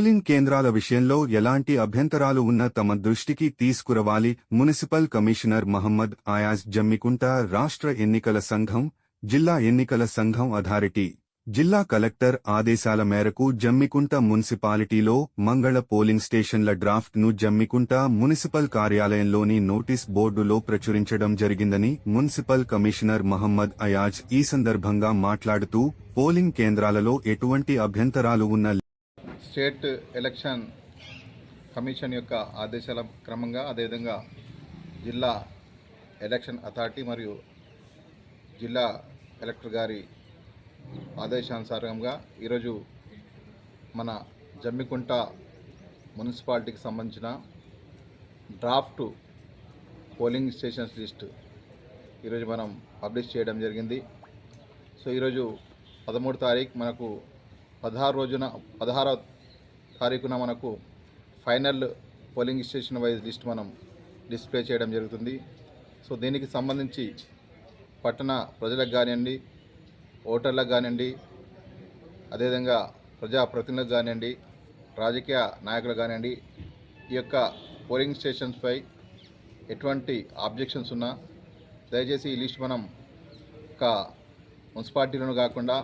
Polling కేంద్రాల విషయంలో ఎలాంటి అభ్యంతరాలు ఉన్నా తమ దృష్టికి తీసుకురవాలి. మున్సిపల్ కమిషనర్ మహమ్మద్ ఆయాజ్ జమ్మికుంట రాష్ట్ర ఎన్నికల సంఘం జిల్లా ఎన్నికల సంఘం అథారిటీ జిల్లా కలెక్టర్ ఆదేశాల మేరకు జమ్మికుంట మున్సిపాలిటీలో మంగళ పోలింగ్ స్టేషన్ల డ్రాఫ్ట్ను జమ్మికుంట మున్సిపల్ కార్యాలయంలోని నోటీస్ బోర్డులో ప్రచురించడం జరిగిందని మున్సిపల్ కమిషనర్ మహమ్మద్ అయాజ్ ఈ సందర్భంగా మాట్లాడుతూ పోలింగ్ కేంద్రాలలో ఎటువంటి అభ్యంతరాలు ఉన్న స్టేట్ ఎలక్షన్ కమిషన్ యొక్క ఆదేశాల క్రమంగా అదేవిధంగా జిల్లా ఎలక్షన్ అథారిటీ మరియు జిల్లా కలెక్టర్ గారి ఆదేశానుసారంగా ఈరోజు మన జమ్మికుంట మున్సిపాలిటీకి సంబంధించిన డ్రాఫ్ట్ పోలింగ్ స్టేషన్స్ లిస్ట్ ఈరోజు మనం పబ్లిష్ చేయడం జరిగింది. సో ఈరోజు పదమూడు తారీఖు మనకు పదహారు రోజున పదహారవ తారీఖున మనకు final polling station wise list మనం డిస్ప్లే చేయడం జరుగుతుంది. సో దీనికి సంబంధించి పట్టణ ప్రజలకు కానివ్వండి ఓటర్లకు కానివ్వండి అదేవిధంగా ప్రజాప్రతినిధులకు కానివ్వండి రాజకీయ నాయకులకు కానివ్వండి ఈ యొక్క పోలింగ్ స్టేషన్స్పై ఎటువంటి ఆబ్జెక్షన్స్ ఉన్నా దయచేసి ఈ లిస్ట్ మనం ఒక మున్సిపాలిటీలోనూ కాకుండా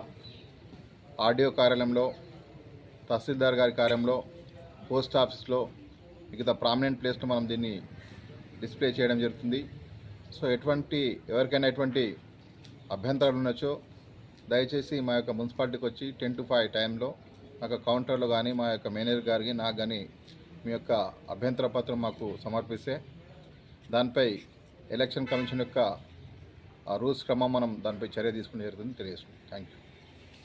ఆర్డీఓ కార్యాలయంలో తహసీల్దార్ గారి కార్యంలో పోస్ట్ ఆఫీస్లో మిగతా ప్రామినెంట్ ప్లేస్లో మనం దీన్ని డిస్ప్లే చేయడం జరుగుతుంది. సో ఎటువంటి ఎవరికైనా ఎటువంటి అభ్యంతరాలు ఉండొచ్చో దయచేసి మా యొక్క మున్సిపాలిటీకి వచ్చి టెన్ టు ఫైవ్ టైంలో మా యొక్క కౌంటర్లో కానీ మా యొక్క మేనేజర్ గారికి నాకు కానీ మీ యొక్క అభ్యంతర పత్రం మాకు సమర్పిస్తే దానిపై ఎలక్షన్ కమిషన్ యొక్క ఆ రూల్స్ క్రమం మనం దానిపై చర్య తీసుకుని జరుగుతుంది తెలియజేస్తుంది థ్యాంక్ యూ